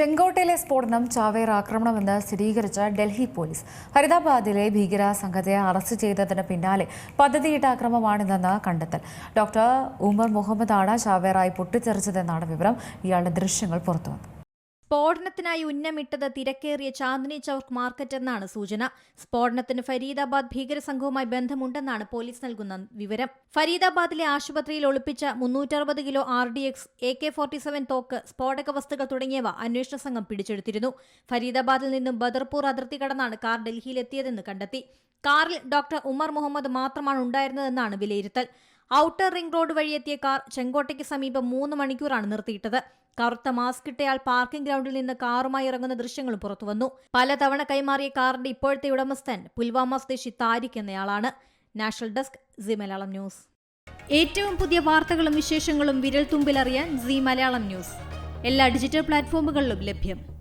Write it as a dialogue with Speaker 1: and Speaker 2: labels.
Speaker 1: ചെങ്കോട്ടയിലെ സ്ഫോടനം ചാവേർ ആക്രമണമെന്ന് സ്ഥിരീകരിച്ച ഡൽഹി പോലീസ്. ഫരിദാബാദിലെ ഭീകര സംഘത്തെ അറസ്റ്റ് ചെയ്തതിന് പിന്നാലെ പദ്ധതിയിട്ട ആക്രമമാണിതെന്ന് കണ്ടെത്തൽ. ഡോക്ടർ ഉമർ മുഹമ്മദാണ് ചാവേറായി പൊട്ടിത്തെറിച്ചതെന്നാണ് വിവരം. ഇയാളുടെ ദൃശ്യങ്ങൾ പുറത്തുവന്നു.
Speaker 2: സ്ഫോടനത്തിനായി ഉന്നമിട്ടത് തിരക്കേറിയ ചാന്ദിനി ചൌക്ക് മാർക്കറ്റ് എന്നാണ് സൂചന. സ്ഫോടനത്തിന് ഫരീദാബാദ് ഭീകരസംഘവുമായി ബന്ധമുണ്ടെന്നാണ് പോലീസ് നൽകുന്ന വിവരം. ഫരീദാബാദിലെ ആശുപത്രിയിൽ ഒളിപ്പിച്ച മുന്നൂറ്ററുപത് kilo R D X A K forty seven തോക്ക് സ്ഫോടക വസ്തുക്കൾ തുടങ്ങിയവ അന്വേഷണ സംഘം പിടിച്ചെടുത്തിരുന്നു. ഫരീദാബാദിൽ നിന്നും ബദർപൂർ അതിർത്തി കടന്നാണ് കാർ ഡൽഹിയിലെത്തിയതെന്ന് കണ്ടെത്തി. കാറിൽ ഡോക്ടർ ഉമർ മുഹമ്മദ് മാത്രമാണ് ഉണ്ടായിരുന്നതെന്നാണ് വിലയിരുത്തൽ. ഔട്ടർ റിംഗ് റോഡ് വഴിയെത്തിയ കാർ ചെങ്കോട്ടയ്ക്ക് സമീപം മൂന്ന് മണിക്കൂറാണ് നിർത്തിയിട്ടത്. കറുത്ത മാസ്ക് ഇട്ടയാൾ പാർക്കിംഗ് ഗ്രൗണ്ടിൽ നിന്ന് കാറുമായി ഇറങ്ങുന്ന ദൃശ്യങ്ങളും പുറത്തുവന്നു. പലതവണ കൈമാറിയ കാറിന്റെ ഇപ്പോഴത്തെ ഉടമസ്ഥൻ പുൽവാമ സ്വദേശി താരിഖ് എന്നയാളാണ്. National desk C Malayalam news. ഏറ്റവും പുതിയ വാർത്തകളും വിശേഷങ്ങളും വിരൽ തുമ്പിലറിയാൻ സി മലയാളം ന്യൂസ്. എല്ലാ ഡിജിറ്റൽ പ്ലാറ്റ്ഫോമുകളിലും ലഭ്യം.